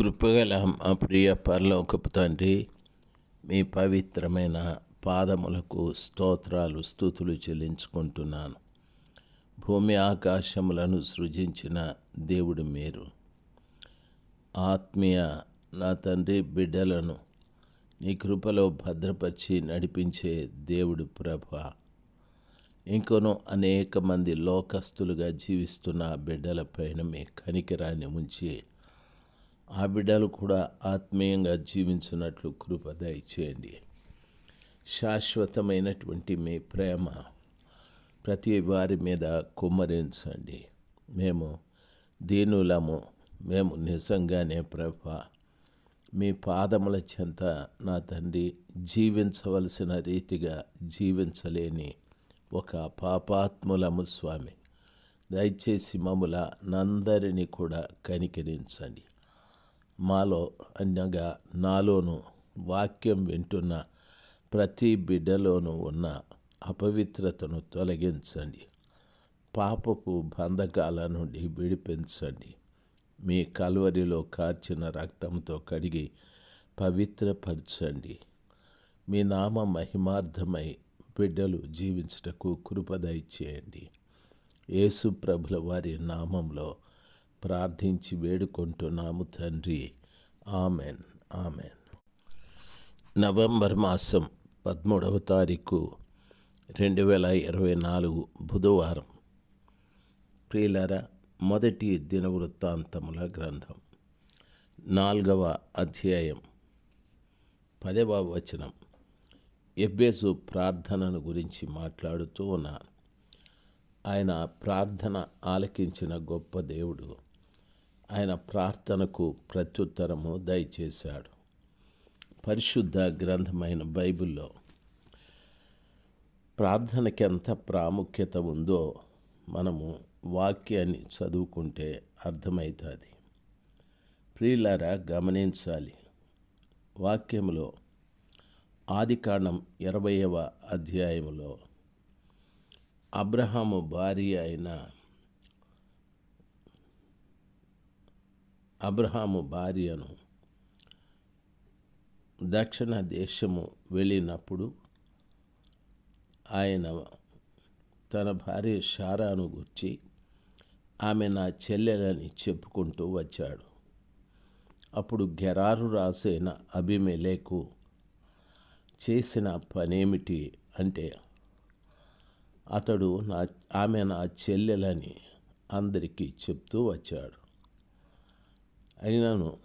కృపగల మా ప్రియ పరలోకపు తండ్రి మీ పవిత్రమైన పాదములకు స్తోత్రాలు స్థుతులు చెల్లించుకుంటున్నాను. భూమి ఆకాశములను సృజించిన దేవుడు మీరు. ఆత్మీయ నా తండ్రి బిడ్డలను నీ కృపలో భద్రపరిచి నడిపించే దేవుడు ప్రభ. ఇంకొను అనేక మంది లోకస్తులుగా జీవిస్తున్న బిడ్డల బిడ్డలపైన మీ కనికిరాన్ని ఉంచి ఆ బిడ్డలు కూడా ఆత్మీయంగా జీవించినట్లు కృప దయచేయండి. శాశ్వతమైనటువంటి మీ ప్రేమ ప్రతి వారి మీద కుమ్మరించండి. మేము దీనులము మేము నిజంగానే ప్రభ మీ పాదముల చెంత నా తండ్రి జీవించవలసిన రీతిగా జీవించలేని ఒక పాపాత్ములము స్వామి. దయచేసి మమ్ముల నందరినీ కూడా కనికరించండి. మాలో అనగా నాలోను వాక్యం వింటున్న ప్రతి బిడ్డలోనూ ఉన్న అపవిత్రతను తొలగించండి. పాపపు బంధకాల నుండి విడిపించండి. మీ కలువరిలో కార్చిన రక్తంతో కడిగి పవిత్రపరచండి. మీ నామ మహిమార్థమై బిడ్డలు జీవించుటకు కృపదయ చేయండి యేసు ప్రభుల వారి నామంలో ప్రార్థించి వేడుకుంటున్నాము తండ్రి. Amen amen. నవంబర్ మాసం పదమూడవ తారీఖు రెండు వేల ఇరవై నాలుగు బుధవారం. ప్రియులర మొదటి దినవృత్తాంతముల గ్రంథం నాలుగవ అధ్యాయం పదవ వచనం. ఎబ్బేసు ప్రార్థనను గురించి మాట్లాడుతూ ఉన్నాను. ఆయన ప్రార్థన ఆలకించిన గొప్ప దేవుడు ఆయన ప్రార్థనకు ప్రత్యుత్తరము దయచేశాడు. పరిశుద్ధ గ్రంథమైన బైబిల్లో ప్రార్థనకి ఎంత ప్రాముఖ్యత ఉందో మనము వాక్యాన్ని చదువుకుంటే అర్థమవుతుంది ప్రియులారా గమనించాలి. వాక్యంలో ఆదికాండం ఇరవయవ అధ్యాయంలో అబ్రహాము భార్య అయిన అబ్రహాము భార్యను దక్షిణ దేశము వెళ్ళినప్పుడు ఆయన తన భార్య షారాను గుర్చి ఆమె నా చెల్లెలని చెప్పుకుంటూ వచ్చాడు. అప్పుడు గెరారు రాసైన అభిమేలేకు చేసిన పనేమిటి అంటే అతడు నా ఆమె నా చెల్లెలని అందరికీ చెప్తూ వచ్చాడు. అయినను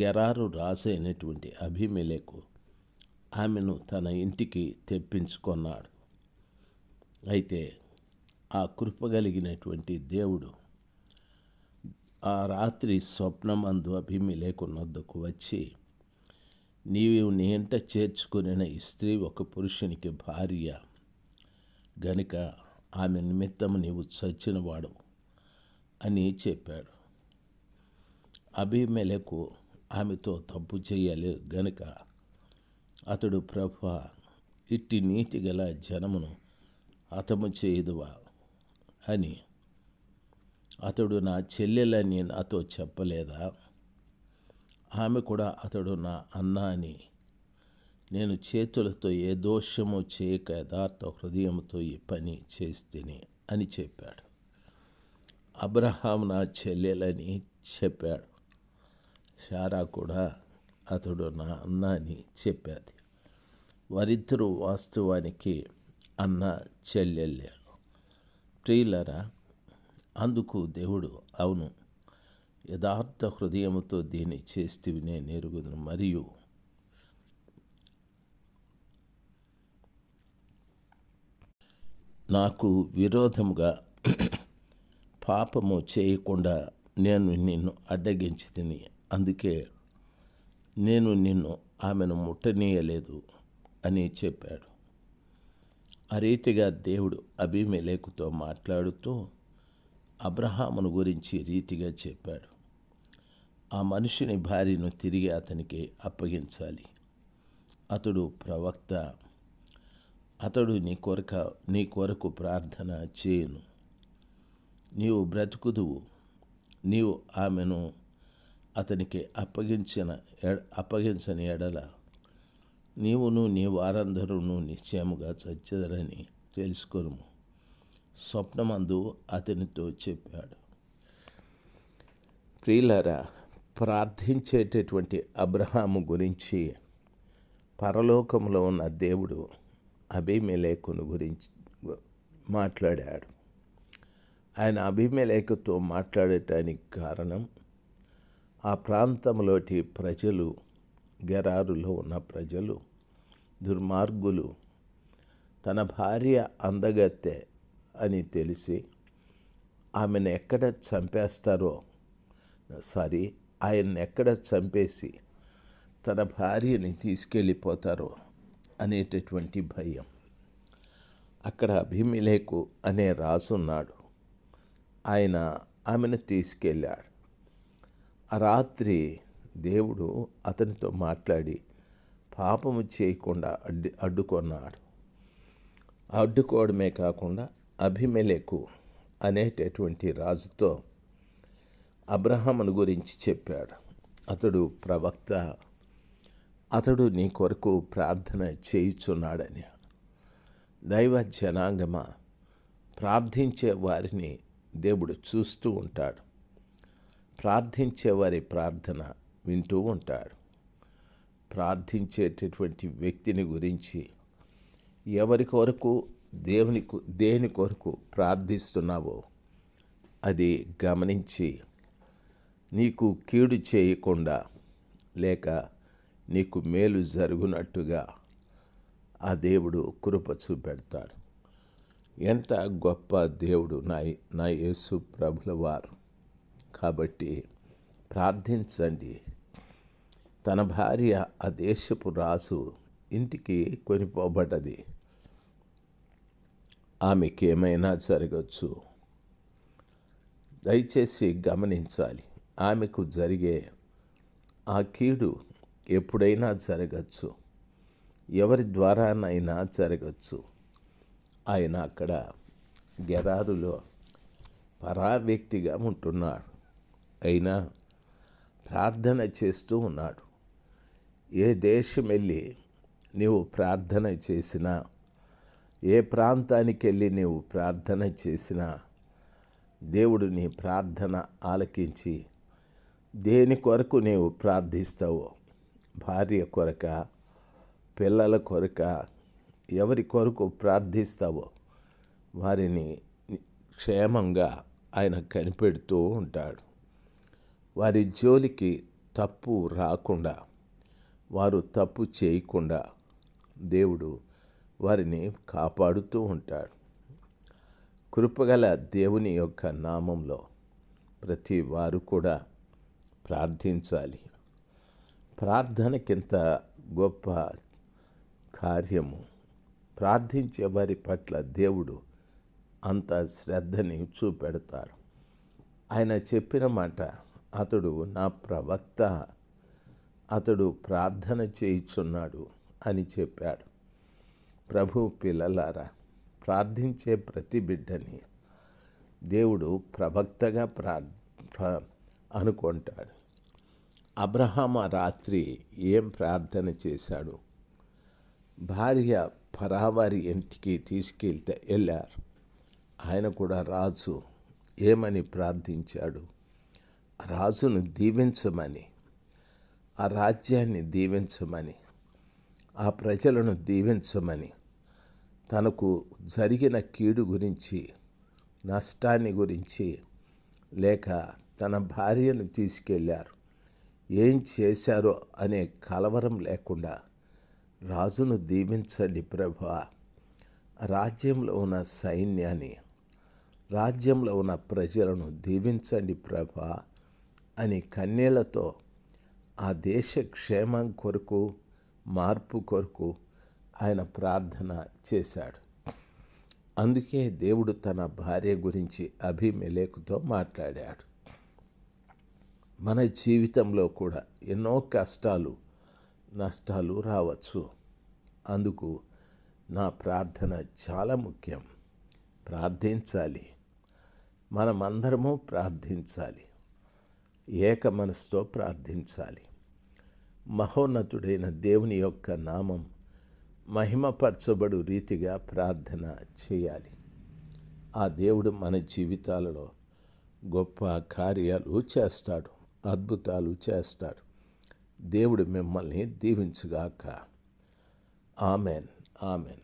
గెరారు రాసైనటువంటి అభిమెలకు ఆమెను తన ఇంటికి తెప్పించుకున్నాడు. అయితే ఆ కృపగలిగినటువంటి దేవుడు ఆ రాత్రి స్వప్నమందు అభిమిలేకున్నద్దకు వచ్చి నీవు నీ ఇంట చేర్చుకుని ఈ స్త్రీ ఒక పురుషునికి భార్య గనుక ఆమె నిమిత్తం నీవు చచ్చినవాడు అని చెప్పాడు. అభిమెలకు ఆమెతో తప్పు చేయలేదు గనుక అతడు ప్రభ ఇట్టి నీతి గల జనమును హతము చేయదువా? అని. అతడు నా చెల్లెలని నాతో చెప్పలేదా? ఆమె కూడా అతడు నా అన్న అని నేను చేతులతో ఏ దోషము చేయక యథార్థ హృదయంతో ఈ పని చేస్తేనే అని చెప్పాడు. అబ్రహాం నా చెల్లెలని చెప్పాడు. షారా కూడా అతడు నా అన్న అని చెప్పాది. వారిద్దరూ వాస్తవానికి అన్న చెల్లెళ్ళే. ప్రియులరా అందుకు దేవుడు అవును. యథార్థ హృదయముతో దీన్ని చేస్తేవి నేను మరియు నాకు విరోధముగా పాపము చేయకుండా నేను నిన్ను అడ్డగించి తిని అందుకే నేను నిన్ను ఆమెను ముట్టనీయలేదు అని చెప్పాడు. ఆ రీతిగా దేవుడు అభిమేలేకుతో మాట్లాడుతూ అబ్రహామును గురించి రీతిగా చెప్పాడు. ఆ మనిషిని భార్యను తిరిగి అతనికి అప్పగించాలి. అతడు ప్రవక్త. అతడు నీ కొరక నీ కొరకు ప్రార్థన చేయను. నీవు బ్రతుకుదువు. నీవు ఆమెను అతనికి అప్పగించిన ఎడ- అప్పగించని ఎడల నీవును నీ వారందరూను నిశ్చయముగా చచ్చదరని తెలుసుకొను స్వప్నమందు అతనితో చెప్పాడు. ప్రియులారా ప్రార్థించేటటువంటి అబ్రహాము గురించి పరలోకంలో ఉన్న దేవుడు అభిమేలేకును గురించి మాట్లాడాడు. ఆయన అభిమేలేకుతో మాట్లాడటానికి కారణం ఆ ప్రాంతంలోటి ప్రజలు గెరారులో ఉన్న ప్రజలు దుర్మార్గులు తన భార్య అందగత్తె అని తెలిసి ఆమెను ఎక్కడ చంపేస్తారో సారీ ఆయన్ని ఎక్కడ చంపేసి తన భార్యని తీసుకెళ్ళిపోతారో అనేటటువంటి భయం. అక్కడ అభిమిలేకు అనే రాజున్నాడు. ఆయన ఆమెను తీసుకెళ్ళాడు. రాత్రి దేవుడు అతనితో మాట్లాడి పాపము చేయకుండా అడ్డు అడ్డుకున్నాడు. అడ్డుకోవడమే కాకుండా అభిమలేకు అనేటటువంటి రాజుతో అబ్రహామును గురించి చెప్పాడు. అతడు ప్రవక్త అతడు నీ కొరకు ప్రార్థన చేయుచున్నాడని. దైవ జనాంగమ ప్రార్థించే వారిని దేవుడు చూస్తూ ఉంటాడు. ప్రార్థించే వారి ప్రార్థన వింటూ ఉంటాడు. ప్రార్థించేటటువంటి వ్యక్తిని గురించి ఎవరి కొరకు దేవుని దేని కొరకు ప్రార్థిస్తున్నావో అది గమనించి నీకు కీడు చేయకుండా లేక నీకు మేలు జరుగునట్టుగా ఆ దేవుడు కృప చూపెడతాడు. ఎంత గొప్ప దేవుడు నా నా యేసు ప్రభుల వారు కాబట్టి ప్రార్థించండి. తన భార్య ఆ దేశపు రాజు ఇంటికి కొనిపోబడ్డది. ఆమెకి ఏమైనా జరగచ్చు. దయచేసి గమనించాలి. ఆమెకు జరిగే ఆ కీడు ఎప్పుడైనా జరగచ్చు. ఎవరి ద్వారానైనా జరగచ్చు. ఆయన అక్కడ గెరారులో పరా వ్యక్తిగా ఉంటున్నాడు. అయినా ప్రార్థన చేస్తూ ఉన్నాడు. ఏ దేశం వెళ్ళి నీవు ప్రార్థన చేసినా ఏ ప్రాంతానికి వెళ్ళి నీవు ప్రార్థన చేసినా దేవుడు నీ ప్రార్థన ఆలకించి దేని కొరకు నీవు ప్రార్థిస్తావో భార్య కొరక పిల్లల కొరక ఎవరి కొరకు ప్రార్థిస్తావో వారిని క్షేమంగా ఆయన కనిపెడుతూ ఉంటాడు. వారి జోలికి తప్పు రాకుండా వారు తప్పు చేయకుండా దేవుడు వారిని కాపాడుతూ ఉంటాడు. కృపగల దేవుని యొక్క నామంలో ప్రతి వారు కూడా ప్రార్థించాలి. ప్రార్థనకింత గొప్ప కార్యము. ప్రార్థించే వారి పట్ల దేవుడు అంత శ్రద్ధని చూపెడతాడు. ఆయన చెప్పిన మాట అతడు నా ప్రవక్త అతడు ప్రార్థన చేయుచున్నాడు అని చెప్పాడు. ప్రభు పిల్లలారా ప్రార్థించే ప్రతి బిడ్డని దేవుడు ప్రవక్తగా ప్రా అనుకుంటాడు. అబ్రహాం రాత్రి ఏం ప్రార్థన చేశాడు? భార్య పరావారి ఇంటికి తీసుకెళ్తే వెళ్ళారు. ఆయన కూడా రాజు ఏమని ప్రార్థించాడు? రాజును దీవించమని ఆ రాజ్యాన్ని దీవించమని ఆ ప్రజలను దీవించమని తనకు జరిగిన కీడు గురించి నష్టాన్ని గురించి లేక తన భార్యను తీసుకెళ్ళారు ఏం చేశారో అనే కలవరం లేకుండా రాజును దీవించండి ప్రభా. రాజ్యంలో ఉన్న సైన్యాన్ని రాజ్యంలో ఉన్న ప్రజలను దీవించండి ప్రభా. అని కన్నీళ్ళతో ఆ దేశ క్షేమం కొరకు మార్పు కొరకు ఆయన ప్రార్థన చేశాడు. అందుకే దేవుడు తన భార్య గురించి అభిమెలేకుతో మాట్లాడాడు. మన జీవితంలో కూడా ఎన్నో కష్టాలు నష్టాలు రావచ్చు. అందుకు నా ప్రార్థన చాలా ముఖ్యం. ప్రార్థించాలి. మనమందరము ప్రార్థించాలి. ఏక మనసుతో ప్రార్థించాలి. మహోన్నతుడైన దేవుని యొక్క నామం మహిమపరచబడు రీతిగా ప్రార్థన చేయాలి. ఆ దేవుడు మన జీవితాలలో గొప్ప కార్యాలు చేస్తాడు అద్భుతాలు చేస్తాడు. దేవుడు మిమ్మల్ని దీవించుగాక. Amen amen.